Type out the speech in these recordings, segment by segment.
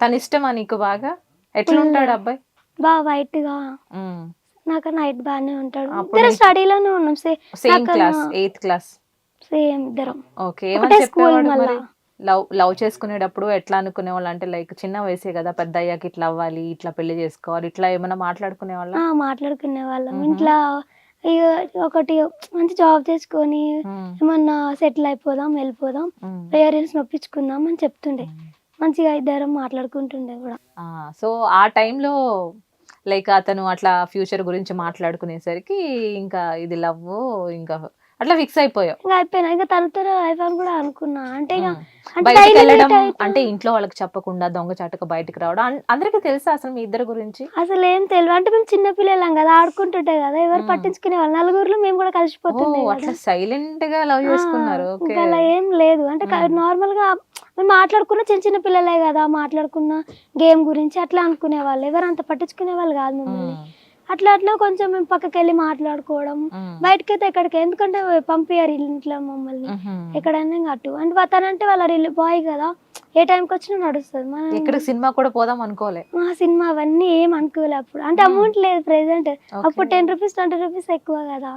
తన ఇష్టమా నీకు బాగా? ఎట్లుంటాడు అబ్బాయి? బాగా వైట్గా నాకు నైట్ బాగానే ఉంటాడు. ఇద్దరు స్టడీలోనే ఉన్నాం. Same class eighth class same ఇద్దరం. ఓకే ఏమని చెప్పేవాడు లవ్ లవ్ చేసుకునేటప్పుడు ఎట్లా అనుకునేవాళ్ళు? అంటే లైక్ చిన్న వయసే కదా పెద్ద అయ్యాక ఇట్లా అవ్వాలి ఇట్లా పెళ్ళి చేసుకోవాలి ఇట్లా ఏమైనా మాట్లాడుకునే వాళ్ళ మాట్లాడుకునే వాళ్ళం. ఇంట్లో ఒకటి మంచి జాబ్ చేసుకొని ఏమన్నా సెటిల్ అయిపోదాం వెళ్ళిపోదాం పేరెంట్స్ నొప్పించుకుందాం అని చెప్తుండే. మంచిగా ఇద్దరం మాట్లాడుకుంటుండే కూడా. సో ఆ టైంలో లైక్ అతను అట్లా ఫ్యూచర్ గురించి మాట్లాడుకునేసరికి ఇంకా ఇది లవ్ ఇంకా అట్లా ఫిక్స్ అయిపోయావు ఇంకా అయిపోయినా. ఇంకా తనతో లైఫ్ అని కూడా అనుకున్నా. అంటే ఇక బయటికి వెళ్ళడం అంటే ఇంట్లో వాళ్ళకి చెప్పకుండా దొంగ చాటుగా బయటికి రావడం. అందరికీ తెలుసా అసలు మీ ఇద్దరు గురించి? అసలు ఏం తెలియదు. అంటే మేము చిన్న పిల్లలం కదా ఆడుకుంటుంటే కదా. ఎవరు. పట్టించుకునే వాళ్ళు. నలుగురిలో మేము కూడా కలిసిపోతుండే అట్లా సైలెంట్గా లవ్ చేసుకున్నారు. ఇంకా అలా ఏం లేదు. అంటే. నార్మల్గా మేము మాట్లాడుకున్న చిన్న చిన్న పిల్లలే కదా మాట్లాడుకున్న గేమ్ గురించి అట్లా అనుకునే వాళ్ళు ఎవరు అంత పట్టించుకునే వాళ్ళు కాదు మమ్మల్ని. అట్లా అట్లా కొంచెం మేము పక్కకి వెళ్ళి మాట్లాడుకోవడం. బయటకి అయితే ఎక్కడికి ఎందుకంటే పంపించారు ఇంట్లో మమ్మల్ని. ఎక్కడైనా అటు. అంటే తనంటే వాళ్ళ రిల్ బాయ్ కదా. ఏ టైంకి వచ్చినా నడుస్తుంది. మనం ఇక్కడ సినిమా కూడా పోదాం అనుకోలే. ఆ సినిమా అవన్నీ ఏం అనుకోలే అప్పుడు. అంటే. అమౌంట్ లేదు ప్రెసెంట్ అప్పుడు టెన్ రూపీస్ ట్వంటీ రూపీస్ ఎక్కువ కదా.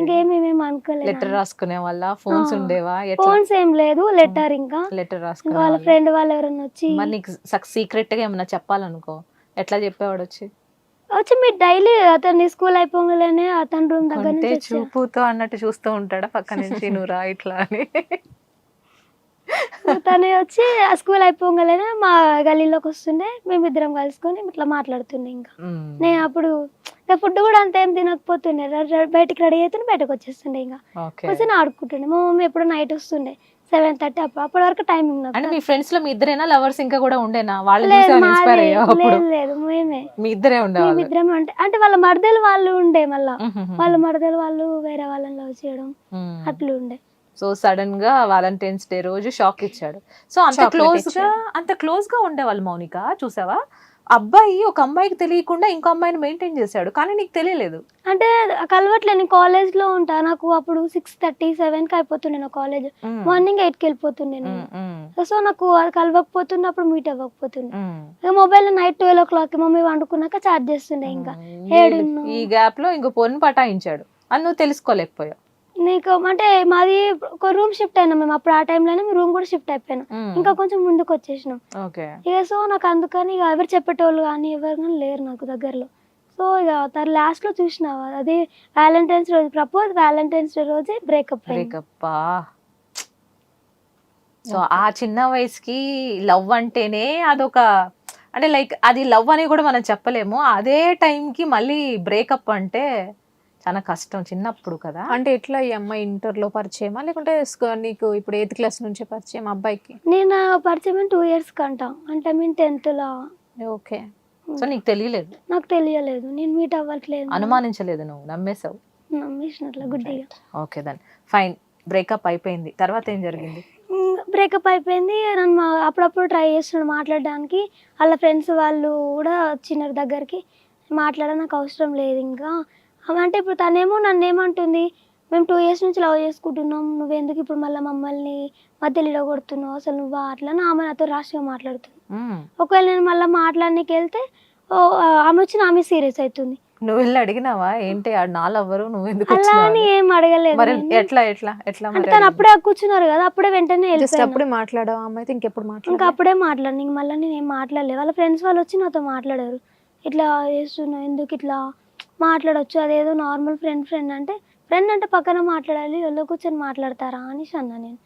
ఇంకేమి మేము అనుకోలేదు లెటర్ రాసుకునే వాళ్ళ? ఫోన్స్. ఉండేవా? ఫోన్స్ ఏం లేదు. లెటర్ ఇంకా. లెటర్ రాసుకునే వాళ్ళ ఫ్రెండ్ వాళ్ళు ఎవరైనా వచ్చి మరి నీకు సీక్రెట్గా ఏమన్నా చెప్పాలనుకో? ఎట్లా చెప్పేవాడు వచ్చి? వచ్చి మీరు డైలీ అతన్ని స్కూల్ అయిపోగానే అతని రూమ్ దగ్గర కొంటే నుంచి వచ్చి చూపుతో అన్నట్టు చూస్తూ ఉంటాడా పక్క నుంచి నువ్వు రా ఇట్లా అని తను వచ్చి ఆ స్కూల్ అయిపోగానే మా గల్లీలోకి వస్తుండే మేము ఇద్దరం కలుసుకొని ఇట్లా మాట్లాడుతుండే ఇంకా. నేను అప్పుడు ఫుడ్ కూడా అంత ఏం తినకపోతుండే. బయటికి రెడీ అవుతుండే బయటకు వచ్చేస్తుండే ఇంకా. వచ్చి ఆడుకుంటుండే. మా మమ్మీ ఎప్పుడు నైట్ వస్తుండే. సెవెన్ థర్టీ అప్పుడు. అప్పటి వరకు టైమింగ్ అంటే మీ ఫ్రెండ్స్లో మీ ఇద్దరేనా? లవర్స్ ఇంకా కూడా ఉండేనా? వాళ్ళు లేదు లేదు మేమే. మీ ఇద్దరే మేమిద్దరం అంటే అంటే వాళ్ళ మరదలు వాళ్ళు ఉండే మళ్ళా. వాళ్ళ మరదలు వాళ్ళు వేరే వాళ్ళని లవ్ చేయడం. అట్లా ఉండే. సో సడన్గా వాలంటైన్స్ డే రోజు షాక్ ఇచ్చాడు. సో అంత క్లోజ్గా. అంత క్లోజ్గా ఉండేవాళ్ళు మౌనిక చూసావా? అబ్బాయి ఒక అమ్మాయికి తెలియకుండా ఇంకో అమ్మాయిని మెయింటైన్ చేశాడు. కానీ నీకు తెలియలేదు. అంటే కలవట్లే నేను కాలేజ్లో ఉంటా. నాకు అప్పుడు సిక్స్ థర్టీ సెవెన్కి అయిపోతుండే కాలేజ్. మార్నింగ్ ఎయిట్కి వెళ్ళిపోతుండే సో నాకు అది కలవకపోతుండే అప్పుడు meet అవ్వకపోతుండే. Mobile night twelve o'clock mummy వండుకున్నాక charge చేస్తుండే ఇంకా. ఏడున్నో. ఈ గ్యాప్లో ఇంకో పొన్ను పటాయించాడు. అది నువ్వు తెలుసుకోలేకపోయావు. నీకు అంటే మాది ఒక రూమ్ షిఫ్ట్ అయినాం మేము అప్పుడు ఆ టైంలోనే రూమ్ కూడా షిఫ్ట్ అయిపోయినాం. ఇంకా కొంచెం ముందుకు వచ్చేసినాం. ఓకే. ఇక సో నాకు అందుకని ఇక ఎవరు చెప్పేటోళ్ళు కానీ ఎవరు కానీ లేరు నాకు దగ్గరలో. సో ఇక తను లాస్ట్లో చూసిన అది వ్యాలంటైన్స్ రోజు ప్రపోజ్ వ్యాలంటైన్స్ డే రోజే బ్రేకప్ బ్రేకప్ సో ఆ చిన్న వయసుకి లవ్ అంటేనే అదొక అంటే లైక్ అది లవ్ అని కూడా మనం చెప్పలేము. అదే టైంకి మళ్ళీ బ్రేకప్ అంటే చాలా కష్టం చిన్నప్పుడు కదా. అంటే ఎట్లా ఈ అమ్మాయి ఇంటర్లో పరిచయమా? లేకుంటే నీకు ఇప్పుడు ఎయిత్ క్లాస్ నుంచే పరిచయం అబ్బాయికి? నేను పరిచయం టూ ఇయర్స్ కంటా. అంటే నేను టెన్త్లో. ఓకే. సో నీకు తెలియలేదు? నాకు తెలియలేదు. నేను మీట్ అవ్వట్లేదు. అనుమానించలేదు నువ్వు? నమ్మేశావు? నమ్మేసినట్ల గుడ్డిగా. Okay then. ఫైన్. బ్రేకప్ అయిపోయింది. తర్వాత ఏం జరిగింది? బ్రేకప్ అయిపోయింది. నన్ను మా- అప్పుడప్పుడు ట్రై చేస్తున్నాడు మాట్లాడడానికి. వాళ్ళ ఫ్రెండ్స్ వాళ్ళు కూడా వచ్చినారు దగ్గరికి మాట్లాడ నాకు అవసరం లేదు ఇంకా. అంటే ఇప్పుడు తనేమో నన్ను ఏమంటుంది మేము టూ ఇయర్స్ నుంచి లవ్ చేసుకుంటున్నాం. నువ్వు ఎందుకు ఇప్పుడు మళ్ళీ మమ్మల్ని మధ్యలో కొడుతున్నావు అసలు నువ్వు అట్లా ఆమె నాతో రాష్ట్రంగా మాట్లాడుతుంది. ఒకవేళ నేను మళ్ళీ మాట్లాడడానికి వెళ్తే ఓ, ఆమె వచ్చి నా మీద సీరియస్ అవుతుంది. నువ్వు వెళ్ళి అడిగినావా? ఏంటి నా లవ్వరు నువ్వు ఎందుకు అలా అని? ఏం అడగలేదు మరి. ఎట్లా ఎట్లా ఎట్లా అంటే తను? అప్పుడే కూర్చున్నారు కదా అప్పుడే వెంటనే జస్ట్ వెళ్ళిపోయాను అప్పుడే మాట్లాడావు అమ్మాయి అయితే ఇంకెప్పుడు ఇంకా మాట్లాడ అప్పుడే మాట్లాడి ఇంక మళ్ళీ నేను ఏం మాట్లాడలేదు వాళ్ళ ఫ్రెండ్స్ వాళ్ళు వచ్చి నాతో మాట్లాడారు. ఇట్లా చేస్తున్నావు ఎందుకు ఇట్లా? మాట్లాడొచ్చు. అదేదో నార్మల్ ఫ్రెండ్ ఫ్రెండ్ అంటే ఫ్రెండ్ అంటే పక్కన మాట్లాడాలి ఒళ్ళో కూర్చొని మాట్లాడతారా అనేసి అన్నా నేను.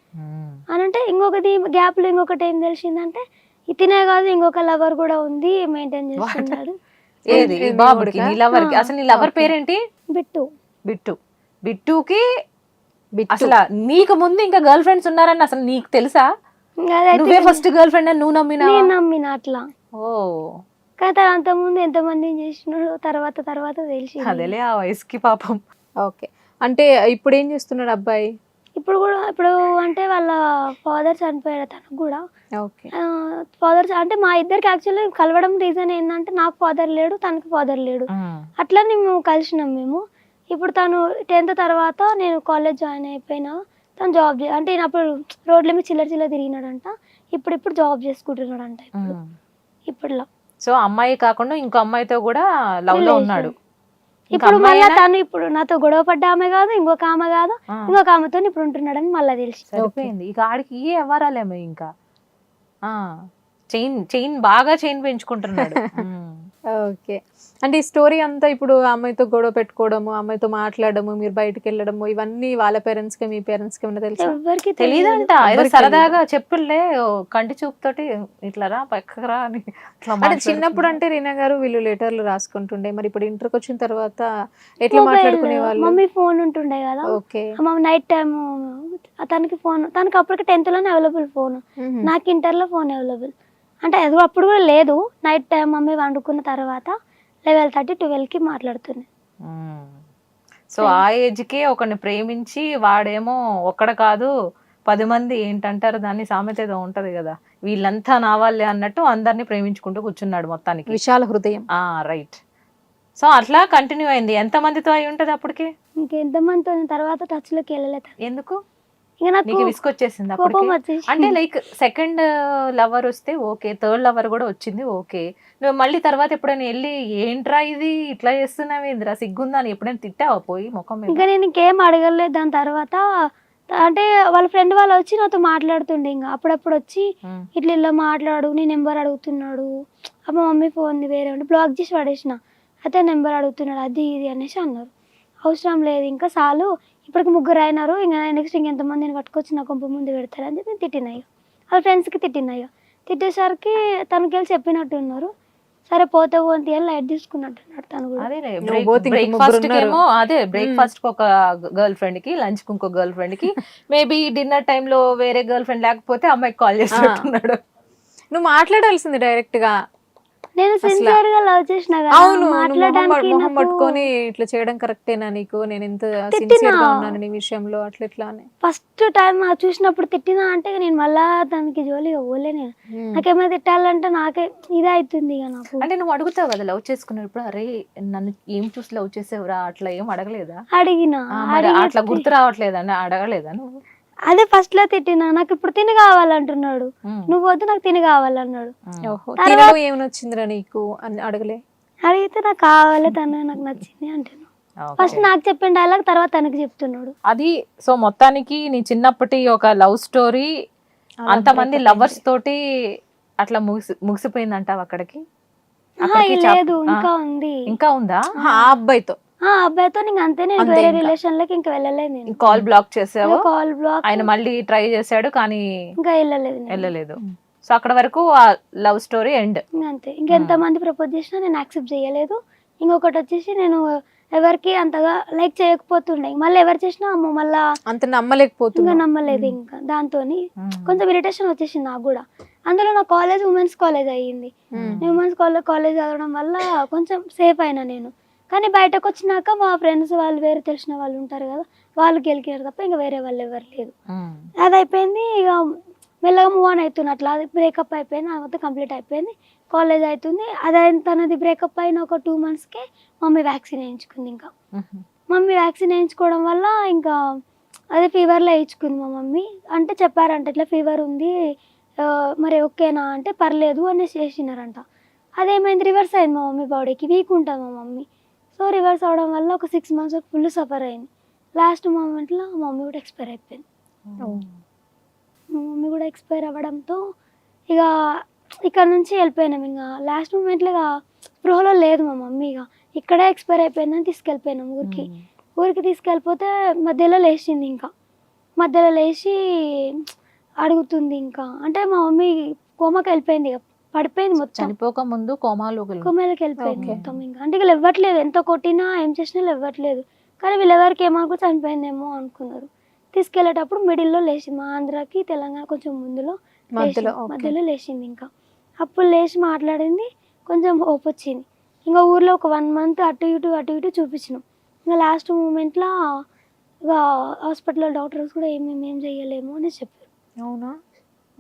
అని అంటే ఇంకొకటి గ్యాప్లో ఇంకొకటి ఏం తెలిసిందంటే ఇతనే కాదు ఇంకొక లవర్ కూడా ఉంది మెయింటైన్ చేస్తున్నాడు ఏది? నీ లవర్ అసలు నీ లవర్. పేరేంటి? బిట్టు. బిట్టు. బిట్టుకి. అసలు నీకు ముందు ఇంకా గర్ల్ ఫ్రెండ్స్ ఉన్నారని అసలు నీకు తెలుసా? నువ్వే ఫస్ట్ గర్ల్ ఫ్రెండ్ అని నువ్వు నమ్మినా నేను నమ్మిన అట్లా. ఓ. కానీ తను అంతకుముందు ఎంతమందిని చేసినాడు తర్వాత తర్వాత తెలిసి అదేలే ఆ వయసుకి పాపం. ఓకే. అంటే ఇప్పుడు ఏం చేస్తున్నాడు అబ్బాయి? ఇప్పుడు కూడా ఇప్పుడు అంటే వాళ్ళ ఫాదర్ చనిపోయాడు తనకు కూడా. ఓకే. ఫాదర్ అంటే మా ఇద్దరికి యాక్చువల్లీ కలవడం రీజన్ ఏంటంటే నాకు ఫాదర్ లేడు తనకి ఫాదర్ లేడు. అట్లా మేము కలిసినాం మేము. ఇప్పుడు తను టెన్త్ తర్వాత నేను కాలేజ్ జాయిన్ అయిపోయినా తను జాబ్ అంటే అప్పుడు రోడ్ల మీద చిల్లర చిల్లర తిరిగినాడంట. ఇప్పుడు ఇప్పుడు జాబ్ చేసుకుంటున్నాడంట ఇప్పుడు. ఇప్పుడులో. సో అమ్మాయి కాకుండా ఇంకో అమ్మాయితో కూడా లవ్లో. ఉన్నాడు ఇప్పుడు మళ్ళీ? తను ఇప్పుడు నాతో గొడవ పడ్డ ఆమె కాదు ఇంకొక ఆమె కాదు ఇంకొక ఆమెతో ఇప్పుడు ఉంటున్నాడని మళ్ళీ తెలిసి సరిపోయింది ఇక ఆడికి ఏ ఎవరాలేమో ఇంకా ఆ చైన్ చైన్ బాగా చైన్ పెంచుకుంటున్నాడు. ఓకే. అంటే ఈ స్టోరీ అంతా ఇప్పుడు అమ్మాయితో గొడవ పెట్టుకోవడము అమ్మాయితో మాట్లాడము మీరు బయటకు వెళ్ళడము ఇవన్నీ వాళ్ళ పేరెంట్స్కి మీ పేరెంట్స్కి ఏమైనా తెలుసా? ఎవరికి ఏదో ఎవరికి సరదాగా చెప్పులే ఓ కంటి చూపుతోటి ఇట్లా రా పక్కకు రా అని అంటే చిన్నప్పుడు. అంటే రీనా గారు వీళ్ళు లెటర్లు రాసుకుంటుండే. మరి ఇప్పుడు ఇంటర్కి వచ్చిన తర్వాత ఎట్లా మాట్లాడుకునే వాళ్ళు? మమ్మీ ఫోన్ ఉంటుండే కదా. ఓకే. మమ్మీ నైట్ టైం తనకి ఫోన్ తనకి అప్పటికి టెన్త్లోనే అవైలబుల్ ఫోన్. నాకు ఇంటర్లో ఫోన్ అవైలబుల్. అంటే అది అప్పుడు కూడా లేదు. నైట్ టైం మమ్మీ వండుకున్న తర్వాత లెవెల్ థర్టీ ట్వెల్వ్కి మాట్లాడుతున్నాయి ఉమ్. సో ఆ ఏజ్కి ఒకరిని ప్రేమించి వాడేమో ఒక్కడ కాదు పది మంది ఏంటంటారు దాన్ని సామెత ఏదో ఉంటది కదా. వీళ్ళంతా నా వాళ్ళే అన్నట్టు అందరినీ ప్రేమించుకుంటూ కూర్చున్నాడు మొత్తానికి. విశాల హృదయం. ఆ రైట్ సో అట్లా కంటిన్యూ అయింది. ఎంత మందితో అయి ఉంటది అప్పటికి? ఇంకెంతమందితో తర్వాత టచ్లోకి వెళ్ళలేదు. ఎందుకు? నాకు విసుకొచ్చేసింది అప్పటికి? అంటే లైక్ సెకండ్ లవర్ వస్తే ఓకే థర్డ్ లవర్ కూడా వచ్చింది ఓకే. నువ్వు మళ్ళీ తర్వాత ఎప్పుడైనా వెళ్ళి ఏంట్రా ఇది? ఇట్లా చేస్తున్నావు? ఏందిరా సిగ్గుందా? అని ఎప్పుడైనా తిట్టావా పోయి ముఖం ఇంకా నేను ఇంకేం అడగలేదు. దాని తర్వాత అంటే వాళ్ళ ఫ్రెండ్ వాళ్ళు వచ్చి నాతో మాట్లాడుతుండే ఇంకా. అప్పుడప్పుడు వచ్చి. ఇట్లా ఇలా మాట్లాడు నీ నెంబర్ అడుగుతున్నాడు. అమ్మ మమ్మీ ఫోన్ వేరే ఉండి బ్లాక్ చేసి పడేసిన. అయితే నెంబర్ అడుగుతున్నాడు అది ఇది అనేసి అన్నారు. అవసరం లేదు. ఇంకా చాలు ఇప్పటికి ముగ్గురు అయినారు. ఇంకా నెక్స్ట్ ఇంకెంతమందిని పట్టుకొచ్చి నా కొంప ముందు పెడతారని చెప్పి తిట్టినాయి వాళ్ళ ఫ్రెండ్స్కి తిట్టినాయి తిట్టేసరికి తనకి వెళ్ళి చెప్పినట్టు ఉన్నారు సరే పోతే పోతే అని లైట్ తీసుకున్నట్టున్నాడు తను కూడా. అదే బ్రేక్ఫాస్ట్ ఉన్నారు. ఏమో అదే బ్రేక్ఫాస్ట్కి ఒక గర్ల్ ఫ్రెండ్కి లంచ్కి ఇంకో గర్ల్ ఫ్రెండ్కి. మేబీ డిన్నర్ టైమ్లో వేరే గర్ల్ ఫ్రెండ్ లేకపోతే అమ్మాయికి కాల్ చేస్తున్నట్టున్నాడు నువ్వు మాట్లాడాల్సింది డైరెక్ట్గా. నేను సిన్సియర్గా లవ్ చేసిన అవును మాట్లాడడానికి మొహం పట్టుకొని ఇట్లా చేయడం కరెక్టేనా నీకు? నేను తిట్టినా. సిన్సియర్గా ఉన్నాను నీ విషయంలో అట్లా ఇట్లా అని? ఫస్ట్ టైం చూసినప్పుడు తిట్టినా అంటే నేను మళ్ళా దానికి జోలి పోలే నేను. నాకేమైనా తిట్టాలంటే నాకే ఇదే అవుతుంది ఇక నాకు. అంటే నువ్వు అడుగుతావు కదా లవ్ చేసుకున్నప్పుడు అరే నన్ను ఏం చూసి లవ్ చేసేవరా అట్లా ఏం అడగలేదా? అడిగిన అట్లా గుర్తు రావట్లేదా? అని అడగలేదా నువ్వు? అదే ఫస్ట్లో తిట్టినా నాకు ఇప్పుడు తిని కావాలంటున్నాడు. నువ్వు వద్దు నాకు తిని కావాలన్నాడు. నీకు? అని అడగలే? అడిగితే నాకు కావాలి తను నాకు నచ్చింది అంటాను ఓకే. ఫస్ట్ నాకు చెప్పిన డైలాగ్ తర్వాత తనకి చెప్తున్నాడు. అది సో మొత్తానికి నీ చిన్నప్పటి ఒక లవ్ స్టోరీ అంతమంది లవర్స్. తోటి అట్లా ముగిసి ముగిసిపోయిందంటావు అక్కడికి? లేదు ఇంకా ఉంది. ఇంకా ఉందా? ఆ అబ్బాయితో. ఆ అబ్బాయితో నీకు అంతే నేను అంతే వేరే ఇంకా. రిలేషన్లోకి ఇంకా వెళ్ళలేదు నేను. కాల్ బ్లాక్ చేసావు? కాల్ బ్లాక్ ఆయన మళ్ళీ ట్రై చేశాడు కానీ ఇంకా వెళ్ళలేదు నేను. వెళ్ళలేదు. సో అక్కడ వరకు ఆ లవ్ స్టోరీ ఎండ్. ఇంకా అంతే. ఇంకెంత మంది ప్రపోజ్ చేసినా నేను యాక్సెప్ట్ చేయలేదు. ఇంకొకటి వచ్చేసి నేను ఎవరికి అంతగా లైక్ చేయకపోతుండే. మళ్ళీ ఎవరు చేసినా అమ్మో మళ్ళా అంత ఇంకా నమ్మలేకపోతున్నా నమ్మలేదు ఇంకా దాంతో కొంచెం ఇరిటేషన్ వచ్చేసింది నాకు కూడా. అందులో నా కాలేజ్ ఉమెన్స్ కాలేజ్ అయ్యింది. ఉమెన్స్ కాలేజ్ కాలేజ్ చదవడం వల్ల కొంచెం సేఫ్ అయినా నేను. కానీ బయటకు వచ్చినాక మా ఫ్రెండ్స్ వాళ్ళు వేరే తెలిసిన వాళ్ళు ఉంటారు కదా వాళ్ళు గెలికారు తప్ప ఇంకా వేరే వాళ్ళు ఎవరు లేదు అది అయిపోయింది ఇక మెల్లగా మూవ్ ఆన్ అవుతున్నా అట్లా. అది బ్రేకప్ అయిపోయింది అది మొత్తం కంప్లీట్ అయిపోయింది. కాలేజ్ అవుతుంది అది తనది బ్రేకప్ అయిన ఒక టూ మంత్స్కే మమ్మీ వ్యాక్సిన్ వేయించుకుంది ఇంకా. మమ్మీ వ్యాక్సిన్ వేయించుకోవడం వల్ల ఇంకా అదే ఫీవర్లో వేయించుకుంది మా మమ్మీ. అంటే చెప్పారంట ఇట్లా ఫీవర్ ఉంది మరి ఓకేనా అంటే పర్లేదు అనేసి చేసినారంట. అదేమైంది రివర్స్ అయింది మా మమ్మీ బాడీకి వీక్ ఉంటుంది మా మమ్మీ. సో రివర్స్ అవడం వల్ల ఒక సిక్స్ మంత్స్ ఫుల్ సఫర్ అయింది. లాస్ట్ మూమెంట్లో మా మమ్మీ కూడా ఎక్స్పైర్ అయిపోయింది. మా మమ్మీ కూడా ఎక్స్పైర్ అవ్వడంతో ఇక ఇక్కడ నుంచి వెళ్ళిపోయినాం ఇంకా. లాస్ట్ మూమెంట్లో ఇక స్పృహలో లేదు మా మమ్మీ ఇక. ఇక్కడే ఎక్స్పైర్ అయిపోయిందని తీసుకెళ్ళిపోయినాం ఊరికి. ఊరికి తీసుకెళ్ళిపోతే మధ్యలో లేచింది ఇంకా. మధ్యలో లేచి అడుగుతుంది ఇంకా. అంటే మా మమ్మీ కోమకి వెళ్ళిపోయింది ఇక. పడిపోయింది మొత్తం. చనిపోక ముందు కోమాలోకి. కోమలకి వెళ్ళిపోయింది. మొత్తం ఇంకా. అంటే ఇక ఇవ్వట్లేదు. ఎంత కొట్టినా ఏం చేసినా ఇవ్వట్లేదు. కానీ వీళ్ళెవరికి ఏమనుకో చనిపోయిందేమో అనుకున్నారు. తీసుకెళ్ళేటప్పుడు మిడిల్లో లేచింది మా ఆంధ్రాకి తెలంగాణ కొంచెం ముందులో మధ్యలో లేచింది. ఓకే. మధ్యలో లేచింది ఇంకా. అప్పుడు లేచి మాట్లాడింది కొంచెం హోప్ వచ్చింది. ఇంకా ఊర్లో ఒక వన్ మంత్ అటు ఇటు అటు ఇటు చూపించినాం. ఇంకా లాస్ట్ మూమెంట్లో ఇక హాస్పిటల్లో డాక్టర్స్ కూడా ఏమేమి ఏం చేయలేము అని చెప్పారు. అవునా?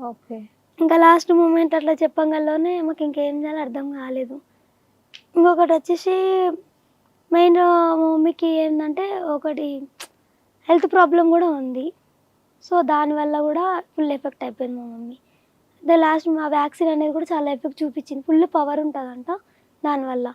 ఓకే. ఇంకా లాస్ట్ మూమెంట్ అట్లా చెప్పగలలోనే మాకు ఇంకేం చేయాలో అర్థం కాలేదు. ఇంకొకటి వచ్చేసి మెయిన్ మా మమ్మీకి ఏంటంటే ఒకటి హెల్త్ ప్రాబ్లం కూడా ఉంది. సో దానివల్ల కూడా ఫుల్ ఎఫెక్ట్ అయిపోయింది మా మమ్మీ. ద లాస్ట్ మా వ్యాక్సిన్ అనేది కూడా చాలా ఎఫెక్ట్ చూపించింది. ఫుల్ పవర్ ఉంటుందంట దానివల్ల